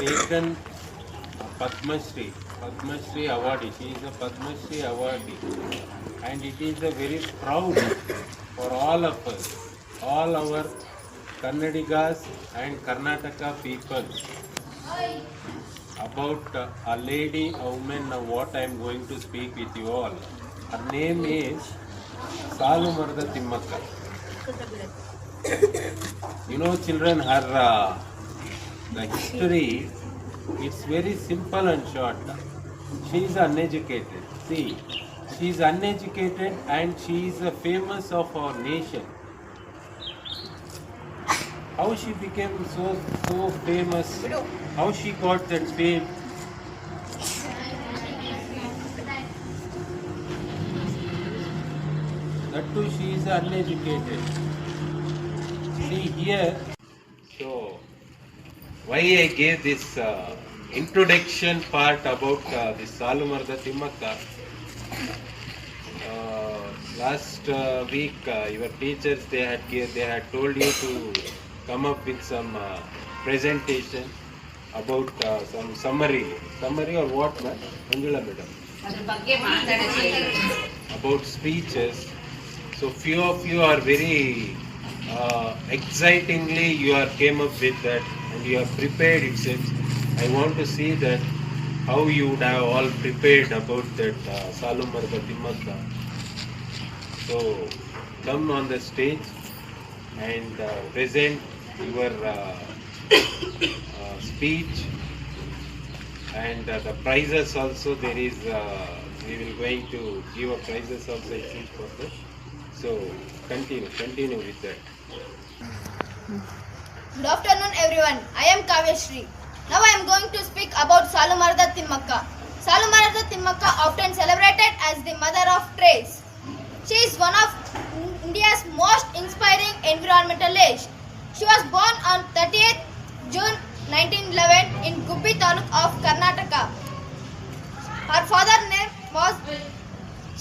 taken Padma Shri, Padma Shri awardee. She is a Padma Shri awardee, and it is a very proud for all of us, all our Kannadigas and Karnataka people about uh, a lady, a woman, uh, what I am going to speak with you all. Her name is Salu Marda Timmakka. You know, children, her uh, the history it's very simple and short. She is uneducated. See, she is uneducated and she is a famous of our nation. How she became so so famous? How she got that fame? That too, she is uneducated actually here. So, why I gave this uh, introduction part about uh, this Salumarda Timmaka. Uh, last uh, week, uh, your teachers they had they had told you to come up with some uh, presentation about uh, some summary, summary or what, ma'am? Anjula madam. About speeches. So few of you are very uh, excitingly you are came up with that and you are prepared itself. I want to see that how you would have all prepared about that uh, Timmakka. So come on the stage and uh, present your uh, uh, speech and uh, the prizes also there is uh, we will going to give a prizes also I for that so continue continue with that Good afternoon, everyone. I am Kavyashri. Now I am going to speak about Salumarda Timmakka. Salumarda Timmakka, often celebrated as the mother of trees. She is one of India's most inspiring environmentalists. She was born on 30th June 1911 in Gubbi Taluk of Karnataka. Her father's name was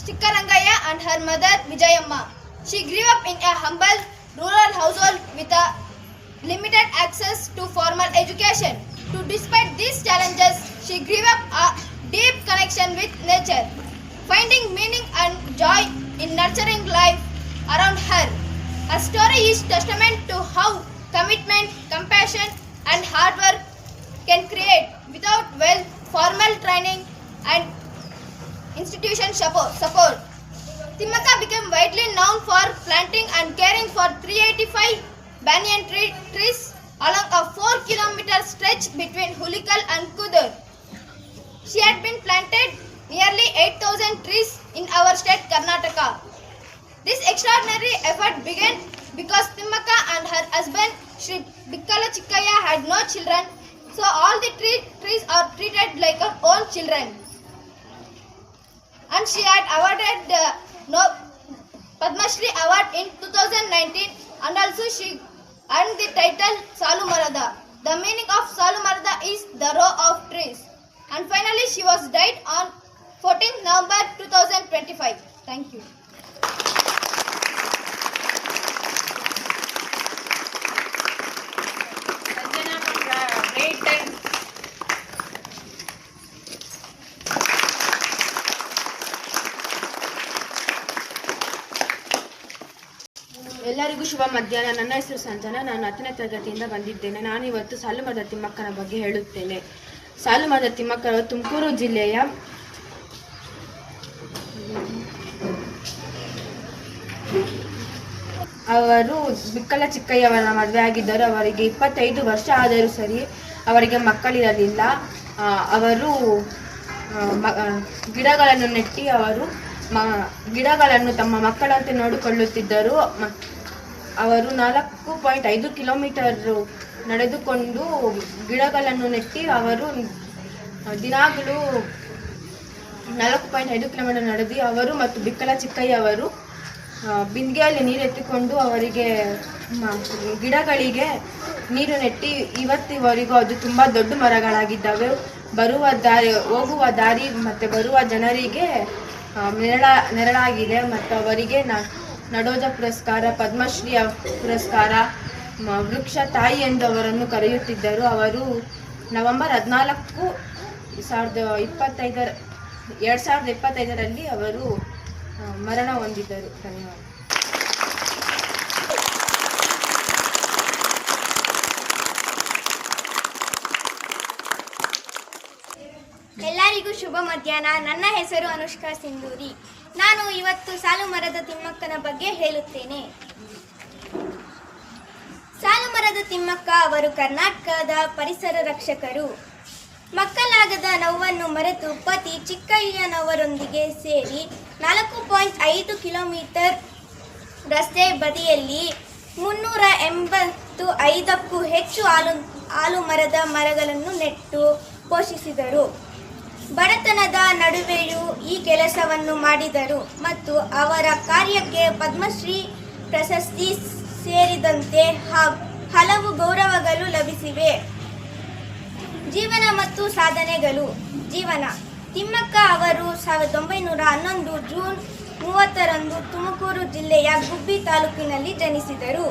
Stikkarangaya and her mother Vijayamma. She grew up in a humble rural household with a limited access to formal education. To despite these challenges, she grew up a deep connection with nature, finding meaning and joy in nurturing life around her. Her story is testament to how commitment, compassion, and hard work can create without well formal training and institution support. Timaka became widely known for planting and caring for 385 banyan tree, trees along a 4 kilometer stretch between Hulikal and Kudur. She had been planted nearly 8,000 trees in our state Karnataka. This extraordinary effort began because Timmaka and her husband Sri Bikkala Chikkaya had no children, so all the tree, trees are treated like her own children and she had awarded uh, no Padma Shri Award in 2019 and also she earned the title Salumarada. The meaning of Salumarada is the row of trees. And finally she was died on 14 November 2025. Thank you. Great time. ಎಲ್ಲರಿಗೂ ಶುಭ ಮಧ್ಯಾಹ್ನ. ನನ್ನ ಹೆಸರು ಸಂಜನಾ. ನಾನು ಹತ್ತನೇ ತರಗತಿಯಿಂದ ಬಂದಿದ್ದೇನೆ. ನಾನು ಇವತ್ತು ಸಾಲುಮರದ ತಿಮ್ಮಕ್ಕನ ಬಗ್ಗೆ ಹೇಳುತ್ತೇನೆ. ಸಾಲುಮರದ ತಿಮ್ಮಕ್ಕರು ತುಮಕೂರು ಜಿಲ್ಲೆಯ ಅವರು ಬಿಕ್ಕಲ ಚಿಕ್ಕಯ್ಯವರ ಮದುವೆ ಆಗಿದ್ದರು. ಅವರಿಗೆ ಇಪ್ಪತ್ತೈದು ವರ್ಷ ಆದರೂ ಸರಿ ಅವರಿಗೆ ಮಕ್ಕಳಿರಲಿಲ್ಲ. ಅವರು ಗಿಡಗಳನ್ನು ನೆಟ್ಟಿ ಅವರು ಮ, ಗಿಡಗಳನ್ನು ತಮ್ಮ ಮಕ್ಕಳಂತೆ ನೋಡಿಕೊಳ್ಳುತ್ತಿದ್ದರು. ಅವರು ನಾಲ್ಕು ಪಾಯಿಂಟ್ ಐದು ಕಿಲೋಮೀಟರ್ ನಡೆದುಕೊಂಡು ಗಿಡಗಳನ್ನು ನೆಟ್ಟಿ ಅವರು ದಿನಾಗಲೂ ನಾಲ್ಕು ಪಾಯಿಂಟ್ ಐದು ಕಿಲೋಮೀಟರ್ ನಡೆದು ಅವರು ಮತ್ತು ಬಿಕ್ಕಲ ಚಿಕ್ಕಯ್ಯ ಅವರು ಬಿಂದಿಗೆಯಲ್ಲಿ ನೀರು ಎತ್ತಿಕೊಂಡು ಅವರಿಗೆ ಗಿಡಗಳಿಗೆ ನೀರು ನೆಟ್ಟಿ ಇವತ್ತಿವರೆಗೂ ಅದು ತುಂಬ ದೊಡ್ಡ ಮರಗಳಾಗಿದ್ದಾವೆ. ಬರುವ ದಾರಿ, ಹೋಗುವ ದಾರಿ ಮತ್ತು ಬರುವ ಜನರಿಗೆ ನೆರಳ, ನೆರಳಾಗಿದೆ ಮತ್ತು ಅವರಿಗೆ ನ ನಡೋಜ ಪುರಸ್ಕಾರ ಪದ್ಮಶ್ರೀ ಪುರಸ್ಕಾರ ವೃಕ್ಷ ತಾಯಿ ಎಂದು ಅವರನ್ನು ಕರೆಯುತ್ತಿದ್ದರು. ಅವರು ನವೆಂಬರ್ ಹದಿನಾಲ್ಕು ಸಾವಿರದ ಇಪ್ಪತ್ತೈದರ ಎರಡು ಸಾವಿರದ ಇಪ್ಪತ್ತೈದರಲ್ಲಿ ಅವರು ಮರಣ ಹೊಂದಿದ್ದರು. ಧನ್ಯವಾದ. ಎಲ್ಲರಿಗೂ ಶುಭ ಮಧ್ಯಾಹ್ನ. ನನ್ನ ಹೆಸರು ಅನುಷ್ಕಾ ಸಿಂಧೂರಿ. ನಾನು ಇವತ್ತು ಸಾಲು ಮರದ ತಿಮ್ಮಕ್ಕನ ಬಗ್ಗೆ ಹೇಳುತ್ತೇನೆ. ಸಾಲು ಮರದ ತಿಮ್ಮಕ್ಕ ಅವರು ಕರ್ನಾಟಕದ ಪರಿಸರ ರಕ್ಷಕರು. ಮಕ್ಕಳಾಗದ ನೋವನ್ನು ಮರೆತು ಪತಿ ಚಿಕ್ಕಯ್ಯನವರೊಂದಿಗೆ ಸೇರಿ ನಾಲ್ಕು ಪಾಯಿಂಟ್ ಐದು ಕಿಲೋಮೀಟರ್ ರಸ್ತೆ ಬದಿಯಲ್ಲಿ ಮುನ್ನೂರ ಎಂಬತ್ತು ಐದಕ್ಕೂ ಹೆಚ್ಚು ಹಾಲು ಹಾಲು ಮರದ ಮರಗಳನ್ನು ನೆಟ್ಟು ಪೋಷಿಸಿದರು. ಬಡತನದ ನಡುವೆಯೂ ಈ ಕೆಲಸವನ್ನು ಮಾಡಿದರು ಮತ್ತು ಅವರ ಕಾರ್ಯಕ್ಕೆ ಪದ್ಮಶ್ರೀ ಪ್ರಶಸ್ತಿ ಸೇರಿದಂತೆ ಹಲವು ಗೌರವಗಳು ಲಭಿಸಿವೆ. ಜೀವನ ಮತ್ತು ಸಾಧನೆಗಳು. ಜೀವನ. ತಿಮ್ಮಕ್ಕ ಅವರು ಸಾವಿರದ ಒಂಬೈನೂರ ಹನ್ನೊಂದು ಜೂನ್ ಮೂವತ್ತರಂದು ತುಮಕೂರು ಜಿಲ್ಲೆಯ ಗುಬ್ಬಿ ತಾಲೂಕಿನಲ್ಲಿ ಜನಿಸಿದರು.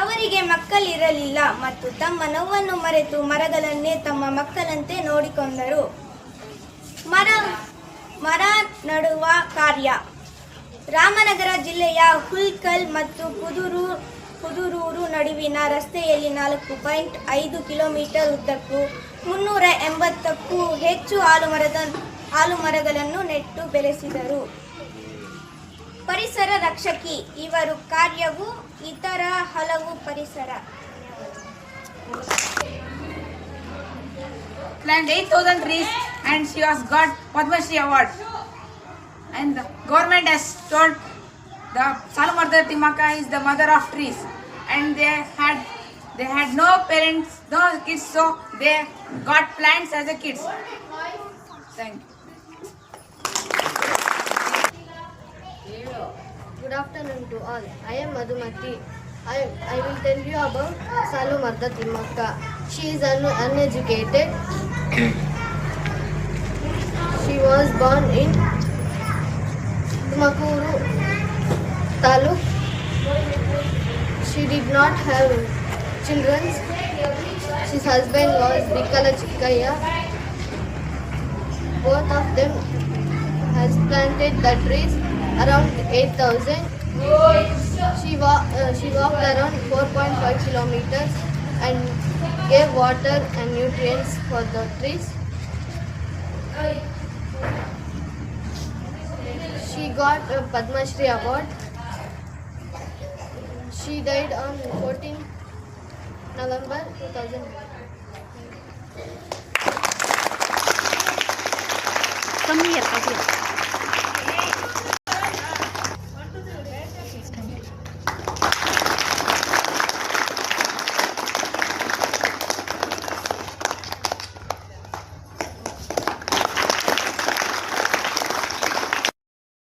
ಅವರಿಗೆ ಮಕ್ಕಳಿರಲಿಲ್ಲ ಮತ್ತು ತಮ್ಮ ನೋವನ್ನು ಮರೆತು ಮರಗಳನ್ನೇ ತಮ್ಮ ಮಕ್ಕಳಂತೆ ನೋಡಿಕೊಂಡರು. ಮರ ಮರ ನಡುವ ಕಾರ್ಯ. ರಾಮನಗರ ಜಿಲ್ಲೆಯ ಹುಲ್ಕಲ್ ಮತ್ತು ಕುದುರು ಕುದುರೂರು ನಡುವಿನ ರಸ್ತೆಯಲ್ಲಿ ನಾಲ್ಕು ಪಾಯಿಂಟ್ ಐದು ಕಿಲೋಮೀಟರ್ ಉದ್ದಕ್ಕೂ ಮುನ್ನೂರ ಎಂಬತ್ತಕ್ಕೂ ಹೆಚ್ಚು ಹಾಲು ಮರದ ಹಾಲು ಮರಗಳನ್ನು ನೆಟ್ಟು ಬೆಳೆಸಿದರು. ಪರಿಸರ ರಕ್ಷಕಿ ಇವರು ಕಾರ್ಯವು ಇತರ ಹಲವು ಪರಿಸರ. Planted 8,000 trees. And she has got Padma Shri award. And the government has told the Salumarda Timaka is the mother of trees. And they had they had no parents, no kids, so they got plants as a kids. Thank you. Good afternoon to all. I am Madhumati. I, I will tell you about Salu Marda Timmakka. She is un- uneducated. Was born in Tumakuru Taluk. She did not have children. His husband was Bikala Chikkaya. Both of them has planted the trees around 8,000. She, wa- uh, she walked around 4.5 kilometers and gave water and nutrients for the trees. Got a Padma Shri award. She died on 14 November 2000. Come here, come here.